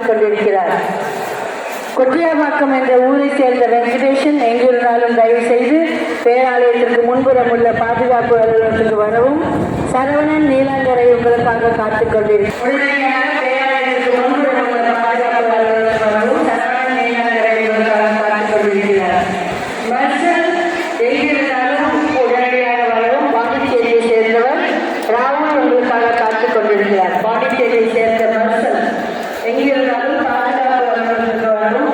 கொண்டிருக்கிறார் கொட்டியாபாக்கம் என்ற ஊரை சேர்ந்த வெங்கடேசன் எங்கிருந்தாலும் தயவு செய்து பேராலயத்திற்கு முன்புறம் உள்ள பாதுகாப்பு அலுவலகத்துக்கு வரவும். சரவணன் நீலாங்கரை உங்களுக்காக காத்துக் கொண்டிருக்கிறார் உடனடியாக பேராலயத்திற்கு முன்புறம் உள்ள பாதுகாப்பு அலுவலகத்துக்கு வரவும் சரவணன் நீலாங்கரை உங்களுக்காக காத்துக் கொண்டிருக்கிறார் மர்சல் எங்கிருந்தாலும் உடனடியாக வரவும் பாண்டிச்சேரியை சேர்ந்தவர் ராகுல் உங்களுக்காக காத்துக் கொண்டிருக்கிறார் பாண்டிச்சேரியை சேர்ந்த மர்சல் எங்கிருந்தாலும் பாதுகாப்பு அலுவலகத்துக்கு வரவும்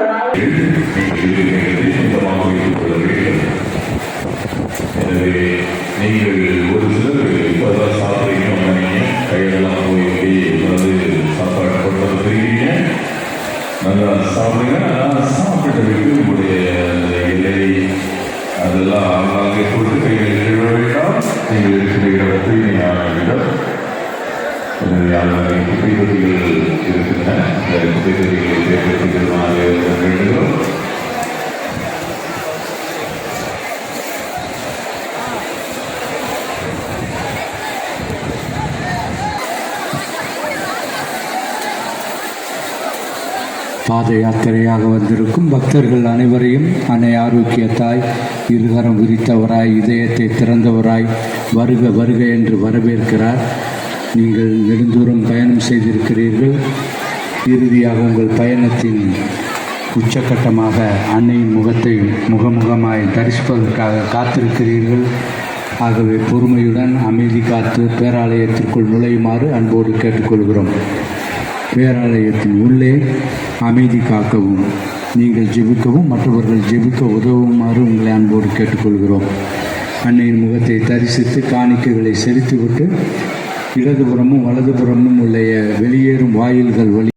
ராகுல் நீங்கள் சொந்தமாக வைத்துக் கொள்ள வேண்டும் எனவே நீங்கள் ஒரு சிலர் இப்பதான் சாப்பிட்றீங்க கையெல்லாம் போய் வந்து சாப்பாடு கொண்டு வந்து நல்லா சாப்பிடுங்க நல்லா உங்களுடைய அந்த இலை அதெல்லாம் அங்கே போட்டு கைகளை கழுவ வேண்டாம் நீங்கள் இருக்கிற இடத்தை நீங்கள் எனவே குப்பை தொட்டிகள் இருக்கின்றன அந்த குப்பை தொட்டிகளை பாத யாத்திரையாக வந்திருக்கும் பக்தர்கள் அனைவரையும் அன்னை ஆரோக்கிய தாய் இருகரம் விரித்தவராய் இதயத்தை திறந்தவராய் வருக வருக என்று வரவேற்கிறார். நீங்கள் நெடுந்தூரம் பயணம் செய்திருக்கிறீர்கள். இறுதியாக உங்கள் பயணத்தின் உச்சக்கட்டமாக அன்னையின் முகத்தை முகமுகமாய் தரிசிப்பதற்காக காத்திருக்கிறீர்கள். ஆகவே பொறுமையுடன் அமைதி காத்து பேராலயத்திற்குள் நுழையுமாறு அன்போடு கேட்டுக்கொள்கிறோம். பேராலயத்தின் உள்ளே அமைதி காக்கவும். நீங்கள் ஜெபிக்கவும் மற்றவர்கள் ஜெபிக்க உதவுமாறு உங்களை அன்போடு கேட்டுக்கொள்கிறோம். அன்னையின் முகத்தை தரிசித்து காணிக்கைகளை செலுத்திவிட்டு இடதுபுறமும் வலதுபுறமும் உள்ள வெளியேறும் வாயில்கள் வழி